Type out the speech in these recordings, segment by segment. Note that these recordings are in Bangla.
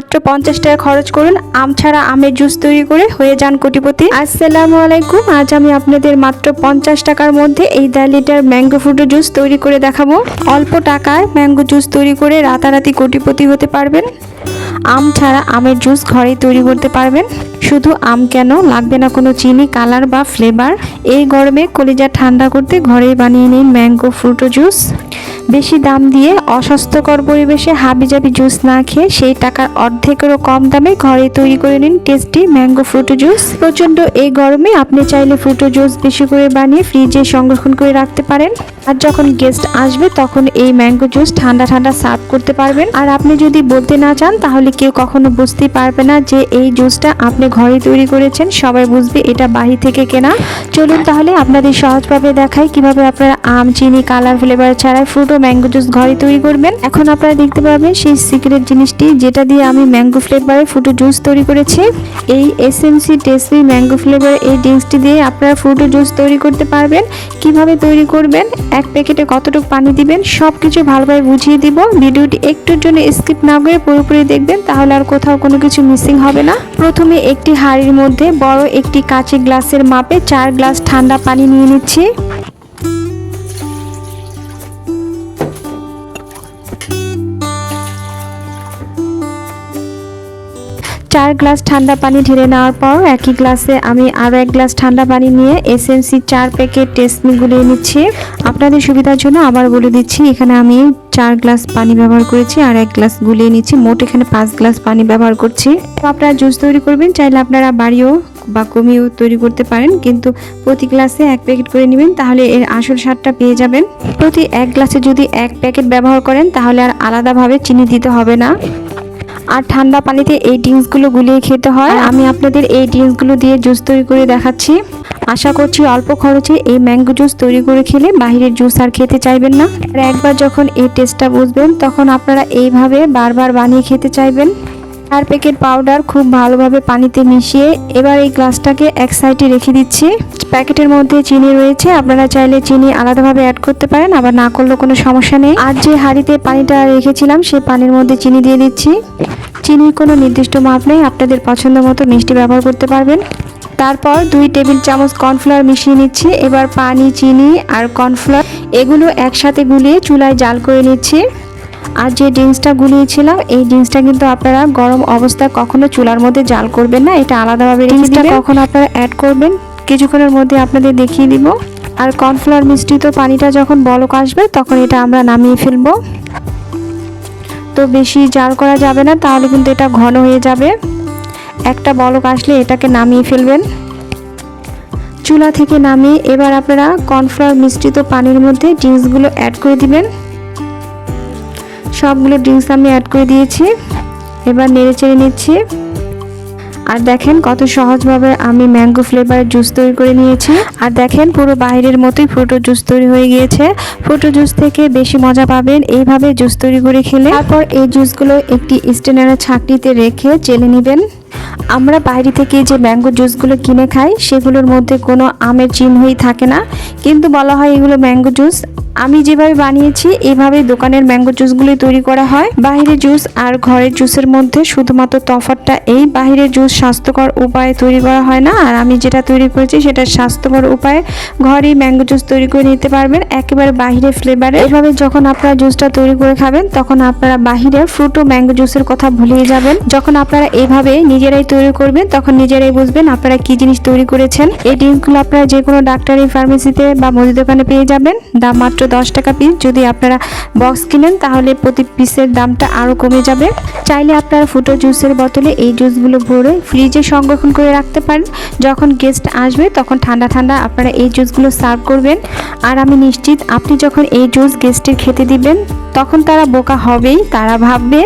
মাত্র পঞ্চাশ টাকা খরচ করুন। আম ছাড়া আমের জুস তৈরি করে হয়ে যান কোটিপতি। আসসালামু আলাইকুম। আজ আমি আপনাদের মাত্র পঞ্চাশ টাকার মধ্যে এই দেড় লিটার ম্যাঙ্গো ফ্রুটো জুস তৈরি করে দেখাবো। অল্প টাকায় ম্যাঙ্গো জুস তৈরি করে রাতারাতি কোটিপতি হতে পারবেন। আম ছাড়া আমের জুস ঘরেই তৈরি করতে পারবেন। শুধু আম কেন? লাগবে না কোনো চিনি, কালার বা ফ্লেভার। এই গরমে কলিজা ঠান্ডা করতে ঘরেই বানিয়ে নিন ম্যাঙ্গো ফ্রুটো জুস। বেশি দাম দিয়ে অস্বাস্থ্যকর পরিবেশে হাবিজাবি জুস না খেয়ে সেই টাকার অর্ধেকেরও কম দামে ঘরে তৈরি করে নিন টেস্টি ম্যাঙ্গো ফ্রুটো জুস। প্রচণ্ড এই গরমে আপনি চাইলে ফ্রুটো জুস বেশি করে বানিয়ে ফ্রিজে সংরক্ষণ করে রাখতে পারেন। আর যখন গেস্ট আসবে তখন এই ম্যাঙ্গো জুস ঠান্ডা ঠান্ডা সার্ভ করতে পারবেন। আর আপনি যদি বলতে না চান তাহলে কেউ কখনো বুঝতেই পারবে না যে এই জুসটা আপনি ঘরে তৈরি করেছেন, সবাই বুঝবে এটা বাহির থেকে কেনা। চলুন তাহলে আপনাদের সহজভাবে দেখাই কীভাবে আপনারা আম, চিনি, কালার ফ্লেভার ছাড়াই ফ্রুট ম্যাঙ্গো জুস ঘরে তৈরি করবেন। এখন আপনারা দেখতে পাবেন সেই সিক্রেট জিনিসটি, যেটা দিয়ে আমি ম্যাঙ্গো ফ্লেভারের ফ্রুটো জুস তৈরি করেছি। এই এসএমসি টেস্টি ম্যাঙ্গো ফ্লেভার এই ড্রিঙ্কসটি দিয়ে আপনারা ফ্রুটো জুস তৈরি করতে পারবেন। কীভাবে তৈরি করবেন, এক প্যাকেটে কতটুকু পানি দিবেন সব কিছু ভালোভাবে বুঝিয়ে দিব। ভিডিওটি একটুর জন্য স্কিপ না করে পুরোপুরি দেখবেন, তাহলে আর কোথাও কোনো কিছু মিসিং হবে না। প্রথমে একটি হাঁড়ির মধ্যে বড় একটি কাঁচি গ্লাসের মাপে চার গ্লাস ঠান্ডা পানি নিয়ে নিচ্ছি। চার গ্লাস ঠান্ডা পানি ঢেলে নেওয়ার পর একই গ্লাসে আমি আরও এক গ্লাস ঠান্ডা পানি নিয়ে এসএনসি চার প্যাকেট টেস্টমি গুলিয়ে নিচ্ছি। আপনাদের সুবিধার জন্য আবার বলে দিচ্ছি, এখানে আমি চার গ্লাস পানি ব্যবহার করেছি আর এক গ্লাস গুলিয়ে নিচ্ছি। মোট এখানে পাঁচ গ্লাস পানি ব্যবহার করছি। তো আপনারা জুস তৈরি করবেন, চাইলে আপনারা বাড়িও বা কমিয়েও তৈরি করতে পারেন, কিন্তু প্রতি গ্লাসে এক প্যাকেট করে নেবেন, তাহলে এর আসল স্বাদটা পেয়ে যাবেন। প্রতি এক গ্লাসে যদি এক প্যাকেট ব্যবহার করেন, তাহলে আর আলাদাভাবে চিনি দিতে হবে না। আর ঠান্ডা পানিতে এই ড্রিঙ্কসগুলো গুলিয়ে খেতে হয়। আমি আপনাদের এই ড্রিঙ্কসগুলো দিয়ে জুস তৈরি করে দেখাচ্ছি। আশা করছি অল্প খরচে এই ম্যাঙ্গো জুস তৈরি করে খেলে বাহিরের জুস আর খেতে চাইবেন না। আর একবার যখন এই টেস্টটা বুঝবেন তখন আপনারা এইভাবে বারবার বানিয়ে খেতে চাইবেন। চার প্যাকেট পাউডার খুব ভালোভাবে পানিতে মিশিয়ে এবার এই গ্লাসটাকে এক সাইডে রেখে দিচ্ছি। প্যাকেটের মধ্যে চিনি রয়েছে, আপনারা চাইলে চিনি আলাদাভাবে অ্যাড করতে পারেন, আবার না করলেও কোনো সমস্যা নেই। আর যে হাঁড়িতে পানিটা রেখেছিলাম সেই পানির মধ্যে চিনি দিয়ে দিচ্ছি। চিনির কোনো নির্দিষ্ট মাপ নেই, আপনাদের পছন্দ মতো মিষ্টি ব্যবহার করতে পারবেন। তারপর দুই টেবিল চামচ কর্নফ্লাওয়ার মিশিয়ে নিচ্ছি। এবার পানি, চিনি আর কর্নফ্লাওয়ার, এগুলো একসাথে গুলিয়ে চুলায় জাল করে নিচ্ছি। আর যে ড্রিঙ্কসটা গুলিয়েছিলাম এই ড্রিঙ্কসটা কিন্তু আপনারা গরম অবস্থায় কখনো চুলার মধ্যে জাল করবেন না। এটা আলাদাভাবে ড্রিঙ্কসটা কখন আপনারা অ্যাড করবেন। কিছুক্ষণের মধ্যে আপনাদের দেখিয়ে দিব। আর কর্নফ্লাওয়ার মিশ্রিত পানিটা যখন বলক আসবে তখন এটা আমরা নামিয়ে ফেলব। তো বেশি জাল করা যাবে না তাহলে কিন্তু এটা ঘন হয়ে যাবে। একটা বলক আসলে এটাকে নামিয়ে ফেলবেন। চুলা থেকে নামিয়ে এবার আপনারা কর্নফ্লাওয়ার মিশ্রিত পানির মধ্যে ড্রিঙ্কসগুলো অ্যাড করে দিবেন। সবগুলো ড্রিঙ্কস আমি অ্যাড করে দিয়েছি। এবার নেড়ে চেড়ে নিচ্ছি। আর দেখেন কত সহজভাবে আমি ম্যাঙ্গো ফ্লেভারের জুস তৈরি করে নিয়েছি। আর দেখেন পুরো বাইরের মতোই ফ্রুটো জুস তৈরি হয়ে গিয়েছে। ফ্রুটো জুস থেকে বেশি মজা পাবেন এইভাবে জুস তৈরি করে খেলে। তারপর এই জুসগুলো একটি স্টেনারের ছাকনিতে রেখে চেলে নেবেন। আমরা বাইরে থেকে যে ম্যাঙ্গো জুসগুলো কিনে খাই, সেগুলোর মধ্যে কোনো আমের চিহ্নই থাকে না। কিন্তু বলা হয় এগুলো ম্যাঙ্গো জুস আমি যেভাবে বানিয়েছি, এভাবে দোকানের ম্যাঙ্গো জুসগুলি তৈরি করা হয়। বাহিরের জুস আর ঘরের জুসের মধ্যে শুধুমাত্র তফাৎটা এই বাহিরের জুস স্বাস্থ্যকর উপায়ে তৈরি করা হয় না। আর আমি যেটা তৈরি করেছি, সেটা স্বাস্থ্যকর উপায়ে ঘরেই ম্যাঙ্গো জুস তৈরি করে নিতে পারবেন। একেবারে বাহিরে ফ্লেভারে এভাবে যখন আপনারা জুসটা তৈরি করে খাবেন, তখন আপনারা বাহিরের ফ্রুট ও ম্যাঙ্গো জুসের কথা ভুলিয়ে যাবেন। যখন আপনারা এভাবে নিজেরাই তৈরি করবেন, তখন নিজেরাই বুঝবেন আপনারা কি জিনিস তৈরি করেছেন। এই ড্রিঙ্কগুলো আপনারা যে কোনো ডাক্তারি ফার্মেসিতে বা মুদি দোকানে পেয়ে যাবেন। দাম মাত্র দশ টাকা পিস যদি আপনারা বক্স কিনেন, তাহলে প্রতি পিসের দামটা আরও কমে যাবে। চাইলে আপনারা ফুটো জুসের বোতলে এই জুসগুলো ভরে ফ্রিজে সংরক্ষণ করে রাখতে পারেন। যখন গেস্ট আসবে, তখন ঠান্ডা ঠান্ডা আপনারা এই জুসগুলো সার্ভ করবেন। আর আমি নিশ্চিত, আপনি যখন এই জুস গেস্টের খেতে দিবেন তখন তারা বোকা হবেই, তারা ভাববে,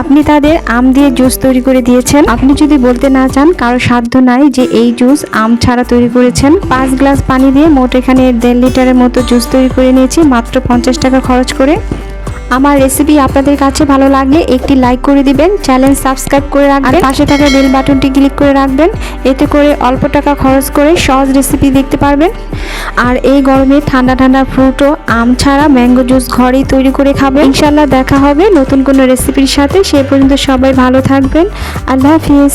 আপনি তাদের আম দিয়ে জুস তৈরি করে দিয়েছেন। আপনি যদি বলতে না চান, কারও সাধ্য নাই যে এই জুস আম ছাড়া তৈরি করেছেন। পাঁচ গ্লাস পানি দিয়ে মোট এখানে দেড় লিটারের মতো জুস তৈরি করে নিয়েছি, মাত্র পঞ্চাশ টাকা খরচ করে। আমার রেসিপি আপনাদের কাছে ভালো লাগলে একটি লাইক করে দিবেন চ্যানেল সাবস্ক্রাইব করে রাখবেন পাশে থাকা বেল বাটনটি ক্লিক করে রাখবেন, এতে করে অল্প টাকা খরচ করে সহজ রেসিপি দেখতে পারবেন। আর এই গরমে ঠান্ডা ঠান্ডা ফ্রুটও আম ছাড়া ম্যাঙ্গো জুস ঘরেই তৈরি করে খাবেন। ইনশাল্লাহ দেখা হবে নতুন কোনো রেসিপির সাথে। সে পর্যন্ত সবাই ভালো থাকবেন। আল্লাহ হাফিজ।